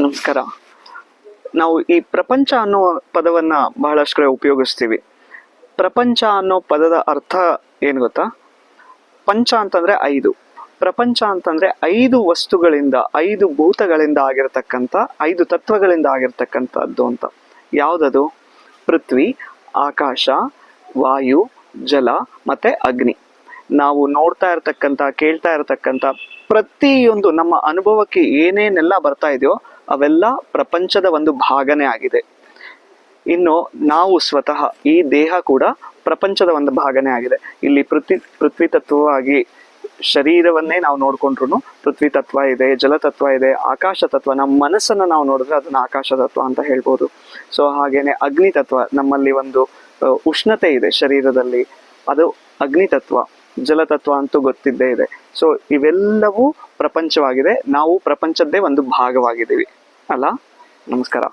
ನಮಸ್ಕಾರ. ನಾವು ಈ ಪ್ರಪಂಚ ಅನ್ನೋ ಪದವನ್ನ ಬಹಳಷ್ಟು ಕಡೆ ಉಪಯೋಗಿಸ್ತೀವಿ. ಪ್ರಪಂಚ ಅನ್ನೋ ಪದದ ಅರ್ಥ ಏನು ಗೊತ್ತಾ? ಪಂಚ ಅಂತಂದ್ರೆ ಐದು. ಪ್ರಪಂಚ ಅಂತಂದ್ರೆ ಐದು ವಸ್ತುಗಳಿಂದ, ಐದು ಭೂತಗಳಿಂದ ಆಗಿರತಕ್ಕಂಥ, ಐದು ತತ್ವಗಳಿಂದ ಆಗಿರ್ತಕ್ಕಂಥದ್ದು ಅಂತ. ಯಾವುದದು? ಪೃಥ್ವಿ, ಆಕಾಶ, ವಾಯು, ಜಲ ಮತ್ತೆ ಅಗ್ನಿ. ನಾವು ನೋಡ್ತಾ ಇರತಕ್ಕಂಥ, ಕೇಳ್ತಾ ಇರತಕ್ಕಂಥ ಪ್ರತಿಯೊಂದು ನಮ್ಮ ಅನುಭವಕ್ಕೆ ಏನೇನೆಲ್ಲ ಬರ್ತಾ ಇದೆಯೋ ಅವೆಲ್ಲ ಪ್ರಪಂಚದ ಒಂದು ಭಾಗನೇ ಆಗಿದೆ. ಇನ್ನು ನಾವು ಸ್ವತಃ ಈ ದೇಹ ಕೂಡ ಪ್ರಪಂಚದ ಒಂದು ಭಾಗನೇ ಆಗಿದೆ. ಇಲ್ಲಿ ಪೃಥ್ವಿ ಪೃಥ್ವಿ ತತ್ವವಾಗಿ ಶರೀರವನ್ನೇ ನಾವು ನೋಡ್ಕೊಂಡ್ರು ಪೃಥ್ವಿ ತತ್ವ ಇದೆ ಜಲತತ್ವ ಇದೆ, ಆಕಾಶ ತತ್ವ, ನಮ್ಮ ಮನಸ್ಸನ್ನ ನಾವು ನೋಡಿದ್ರೆ ಅದನ್ನ ಆಕಾಶ ತತ್ವ ಅಂತ ಹೇಳ್ಬೋದು. ಸೊ ಹಾಗೇನೆ ಅಗ್ನಿ ತತ್ವ ನಮ್ಮಲ್ಲಿ ಒಂದು ಉಷ್ಣತೆ ಇದೆ ಶರೀರದಲ್ಲಿ. ಅದು ಅಗ್ನಿ ತತ್ವ ಜಲತತ್ವ ಅಂತೂ ಗೊತ್ತಿದ್ದೇ ಇದೆ. ಸೊ ಇವೆಲ್ಲವೂ ಪ್ರಪಂಚವಾಗಿದೆ. ನಾವು ಪ್ರಪಂಚದ್ದೇ ಒಂದು ಭಾಗವಾಗಿದ್ದೀವಿ. ಅಲ್ಲ? ನಮಸ್ಕಾರ.